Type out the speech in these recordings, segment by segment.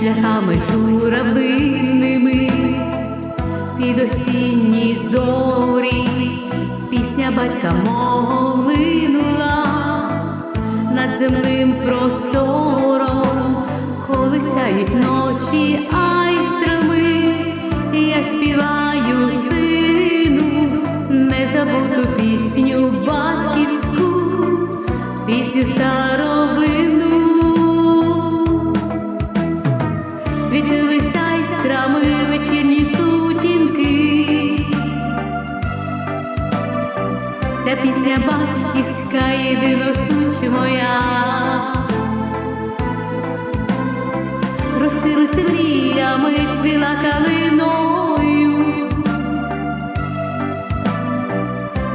шляхами журавлиними, під осінні зорі, пісня батька мого над земним простором, коли сяють ночі айстрами, я співаю сину, незабуту пісню батьківську, пісню старовину. Світилися вечірні сутінки. Ця пісня батьківська, суть моя. Розсилися мріями, цвіла калиною,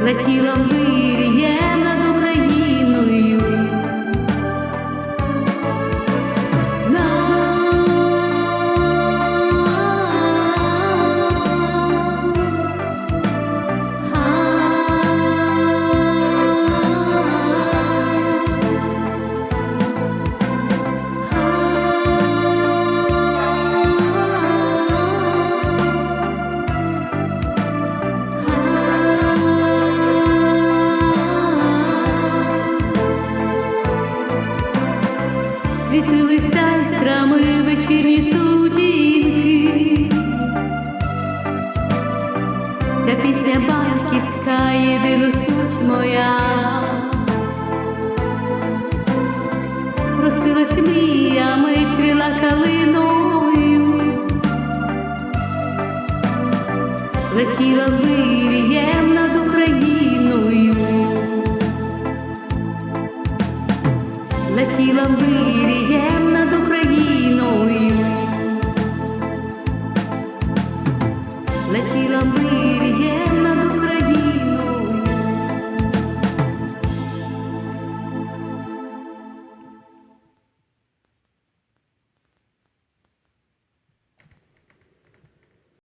летіла мріє над Світилися айстрами вечірні сутінки. Ця пісня батьківська, єдина суть моя. Ростилась мріями, цвіла калиною. Летіла в